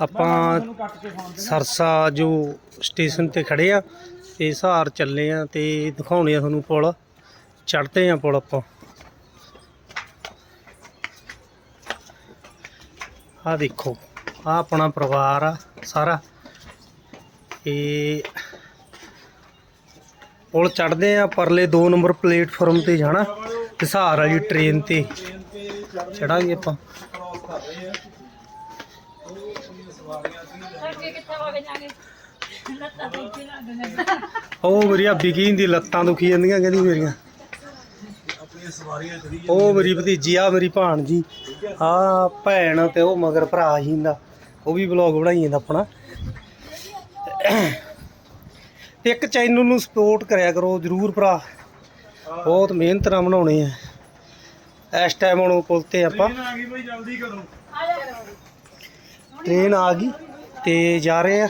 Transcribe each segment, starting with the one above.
ਆਪਾਂ ਸਰਸਾ ਜੋ ਸਟੇਸ਼ਨ ਤੇ ਖੜੇ ਆ, ਤੇ ਸਹਾਰ ਚੱਲੇ ਆ ਤੇ ਦਿਖਾਉਣੇ ਆ ਤੁਹਾਨੂੰ ਪੁਲ। ਚੜ੍ਹਦੇ ਆ ਪੁਲ ਆਪਾਂ। ਆ ਦੇਖੋ ਆ ਆਪਣਾ ਪਰਿਵਾਰ ਆ ਸਾਰਾ। ਤੇ ਪੁਲ ਚੜਦੇ ਆ, ਪਰਲੇ 2 ਨੰਬਰ ਪਲੇਟਫਾਰਮ ਤੇ ਜਾਣਾ, ਤੇ ਸਹਾਰ ਵਾਲੀ ਟ੍ਰੇਨ ਤੇ ਚੜਾਂਗੇ ਆਪਾਂ। ਉਹ ਮੇਰੀ ਭਾਬੀ ਕੀ ਹੁੰਦੀ ਲੱਤਾਂ ਦੁਖੀ ਜਾਂਦੀਆਂ ਕਹਿੰਦੀ ਮੇਰੀਆਂ। ਉਹ ਮੇਰੀ ਭਤੀਜੀ ਆ ਮੇਰੀ ਭਾਣਜੀ ਆ ਭੈਣ ਤੇ ਉਹ ਮਗਰ ਭਰਾ ਹੀ ਹੁੰਦਾ ਉਹ ਵੀ ਵਲੌਗ ਬਣਾਈ ਜਾਂਦਾ ਆਪਣਾ। ਤੇ ਇੱਕ ਚੈਨਲ ਨੂੰ ਸਪੋਰਟ ਕਰਿਆ ਕਰੋ ਜਰੂਰ ਭਰਾ। ਬਹੁਤ ਮਿਹਨਤ ਨਾਲ ਬਣਾਉਣੇ ਆ। ਇਸ ਟਾਈਮ ਹੁਣ ਪੁੱਲ ਤੇ ਆਪਾਂ। ਆ ਗਈ ਭਾਈ ਜਲਦੀ ਕਰੋ। ਟ੍ਰੇਨ ਆ ਗਈ ਤੇ ਜਾ ਰਹੇ ਆ।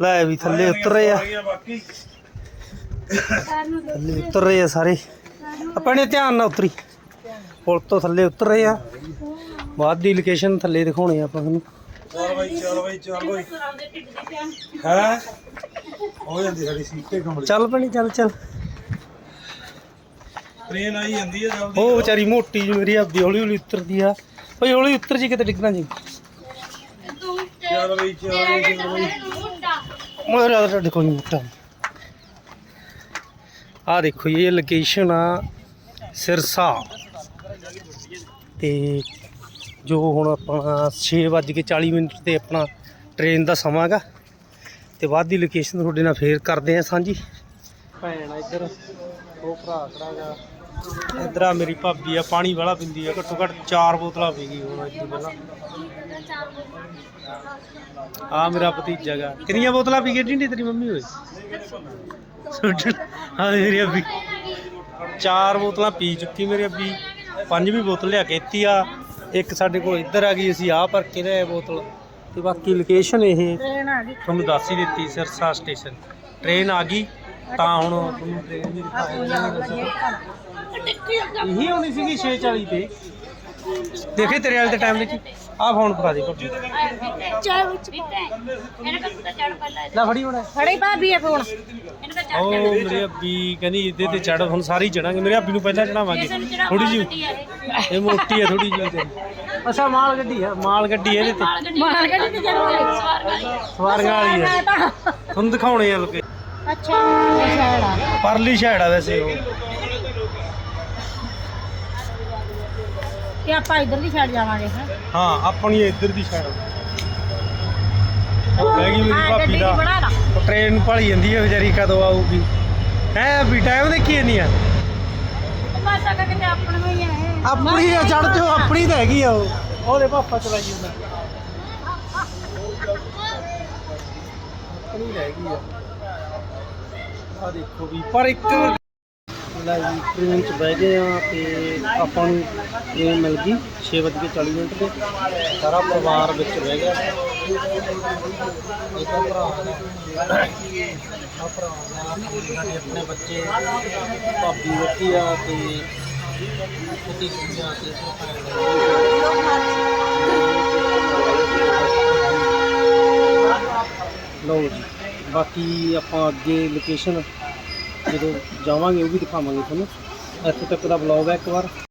ਲੈ ਵੀ ਥੱਲੇ ਉਤਰ ਰਹੇ ਆ। ਥੱਲੇ ਉਤਰ ਰਹੇ ਆ ਸਾਰੇ। ਆਪਣੇ ਧਿਆਨ ਨਾਲ ਉਤਰੀ। ਪੁਲ ਤੋਂ ਥੱਲੇ ਉਤਰ ਰਹੇ ਆ। ਬਾਅਦ ਦੀ ਲੋਕੇਸ਼ਨ ਥੱਲੇ ਦਿਖਾਉਣੇ ਆ ਆਪਾਂ ਤੁਹਾਨੂੰ। ਚੱਲ ਬਾਈ ਚੱਲ ਬਾਈ ਚੱਲ ਬਾਈ। ਹੈ? ਹੋ ਜਾਂਦੀ ਸਾਡੀ ਸੀਟੇ ਕੰਬਲੀ। ਚੱਲ ਪਣੀ ਚੱਲ ਚੱਲ। ਟ੍ਰੇਨ ਆਈ ਜਾਂਦੀ ਹੈ ਜਲਦੀ। ਉਹ ਵਿਚਾਰੀ ਮੋਟੀ ਜਿਹੀ ਮੇਰੀ ਆਪਦੀ ਹੌਲੀ ਹੌਲੀ ਉਤਰਦੀ ਆ। ਓਏ ਹੌਲੀ ਉਤਰ ਜੀ ਕਿਤੇ ਡਿੱਗਣਾ ਜੀ। ਚੱਲ ਬਾਈ ਚੱਲ ਬਾਈ ਚੱਲ ਬਾਈ। ਮਗਰ ਆ ਤੁਹਾਡੇ ਕੋਈ ਮੋਟਾ ਆ ਦੇਖੋ ਜੀ, ਇਹ ਲੋਕੇਸ਼ਨ ਆ ਸਿਰਸਾ। ਤੇ ਜੋ ਹੁਣ ਆਪਣਾ 6:40 ਮਿੰਟ ਤੇ ਆਪਣਾ ਟ੍ਰੇਨ ਦਾ ਸਮਾਂ ਹੈਗਾ। ਤੇ ਬਾਅਦ ਦੀ ਲੋਕੇਸ਼ਨ ਤੁਹਾਡੇ ਨਾਲ ਫੇਰ ਕਰਦੇ ਆ ਸਾਂਝੀ। ਭੈਣ ਆ ਇੱਧਰ ਉਹ ਭਰਾ ਖੜਾ ਗਾ ਇੱਧਰ ਆ ਮੇਰੀ ਭਾਬੀ ਆ, ਪਾਣੀ ਵਾਲਾ ਪਿੰਦੀ ਆ, ਘੱਟੋ ਘੱਟ ਚਾਰ ਬੋਤਲਾਂ ਪੀ ਗਈ ਹੁਣ ਇੱਥੇ ਪਹਿਲਾਂ। ਆ ਮੇਰਾ ਭਤੀਜਾ ਗਾ। ਕਿੰਨੀਆਂ ਬੋਤਲਾਂ ਪੀ ਗਈ ਢਿੰਡੀ ਤੇਰੀ ਮੰਮੀ ਹੋਏ ਹਾਂ, ਮੇਰੀ ਅੱਬੀ। ਚਾਰ ਬੋਤਲਾਂ ਪੀ ਚੁੱਕੀ ਮੇਰੀ ਅੱਬੀ। ਪੰਜਵੀਂ ਬੋਤਲ ਲਿਆ ਕੇ ਦਿੱਤੀ ਆ। ਇੱਕ ਸਾਡੇ ਕੋਲ ਇੱਧਰ ਆ ਗਈ, ਅਸੀਂ ਆ ਪਰ ਕੇ ਬੋਤਲ। ਤੇ ਬਾਕੀ ਲੋਕੇਸ਼ਨ ਇਹ। ਤੁਹਾਨੂੰ ਦੱਸ ਹੀ ਦਿੱਤੀ, ਸਰਸਾ ਸਟੇਸ਼ਨ ਟ੍ਰੇਨ ਆ ਗਈ। ਤਾਂ ਹੁਣ ਤੁਹਾਨੂੰ ਟ੍ਰੇਨ ਵੀ ਦਿਖਾਉਂਦੇ ਇਹੀ ਹੋਣੀ ਸੀਗੀ 6:40 ਤੇ। ਦੇਖੇ ਤੇਰੇ ਵਾਲੇ ਦੇ ਟਾਈਮ ਵਿੱਚ? ਆਹ ਫੋਨ ਫੜਾ ਦੇ ਲੈ ਫੜੀ ਹੁਣ। ਫੜੀ ਭਾਬੀ ਆ ਫੋਨ ਉਹ ਮੇਰੇ ਅੱਬੀ ਕਹਿੰਦੀ ਇਹਦੇ ਤੇ ਚੜ ਹੁਣ ਸਾਰੀ ਚੜਾਂਗੇ। ਮੇਰੇ ਅੱਬੀ ਨੂੰ ਪਹਿਲਾਂ ਚੜਾਵਾਂਗੇ ਥੋੜੀ ਜਿਹੀ ਇਹ। ਮੋਟੀ ਹੈ ਥੋੜੀ ਜਿਹੀ ਤੇ ਅੱਛਾ ਮਾਲ ਗੱਡੀ ਆ। ਮਾਲ ਗੱਡੀ ਹੈ ਇਹਦੇ ਤੇ। ਮਾਰ ਗੱਡੀ ਤੇ ਚੱਲੋ ਸਵਾਰੀਆਂ ਵਾਲੀ। ਹੈ ਤੁਹਾਨੂੰ ਦਿਖਾਉਣੇ ਆ ਲੋਕੇ ਅੱਛਾ। ਪਰਲੀ ਸਾਈਡ ਆ ਵੈਸੇ ਉਹ। ਤੇ ਆਪਾਂ ਇਧਰਲੀ ਸਾਈਡ ਜਾਵਾਂਗੇ ਹੈਂ। ਹਾਂ ਆਪਣੀ ਇੱਧਰ ਦੀ ਸਾਈਡ ਉਹ ਬਹਿ ਗਈ ਮੇਰੀ ਹਾਂ ਭਾਬੀ ਗੱਡੀ ਦਾ। ਦੀ ਬਣਾ ਲਾ। ਉਹ ਟ੍ਰੇਨ ਨੂੰ ਭਾਲੀ ਜਾਂਦੀ ਹੈ ਵਿਚਾਰੀ ਕਦੋਂ ਆਊਗੀ? ਹੈ ਵੀ ਟਾਈਮ ਦੇਖੀ ਨਹੀਂ ਆ? ਮਾਤਾ ਕਾ ਕਿਤੇ ਆਪਣ ਹੀ ਆ ਇਹ ਆਪਣੀ ਆ ਚੜ ਜੋ ਆਪਣੀ ਤਾਂ ਹੈਗੀ ਆ ਉਹ। ਉਹਦੇ ਪਾਪਾ ਚਲਾਈ ਜਾਂਦਾ। ਆਪਣੀ ਤਾਂ ਹੈਗੀ ਆ। ਆ ਦੇਖੋ ਵੀ ਪਰ ਇੱਕ ਟ੍ਰੇਨ ਚ ਬਹਿ ਗਏ ਆ ਤੇ ਆਪਾਂ ਨੂੰ ਟ੍ਰੇਨ ਮਿਲ ਗਈ 6:40 ਮਿੰਟ ਤੇ। ਸਾਰਾ ਪਰਿਵਾਰ ਵਿੱਚ ਬਹਿ ਗਿਆ। ਇਹ ਭਰਾ ਆ ਭਰਾ ਸਾਡੇ ਆਪਣੇ ਬੱਚੇ, ਭਾਬੀ ਬੈਠੀ ਆ ਤੇ ਉਹਦੀ ਕੁੜੀਆਂ ਤੇ ਲਓ ਜੀ, ਬਾਕੀ ਆਪਾਂ ਅੱਗੇ ਲੋਕੇਸ਼ਨ ਜਦੋਂ ਜਾਵਾਂਗੇ ਉਹ ਵੀ ਦਿਖਾਵਾਂਗੇ ਤੁਹਾਨੂੰ। ਇੱਥੇ ਤੱਕ ਦਾ ਬਲੌਗ ਹੈ ਇੱਕ ਵਾਰ।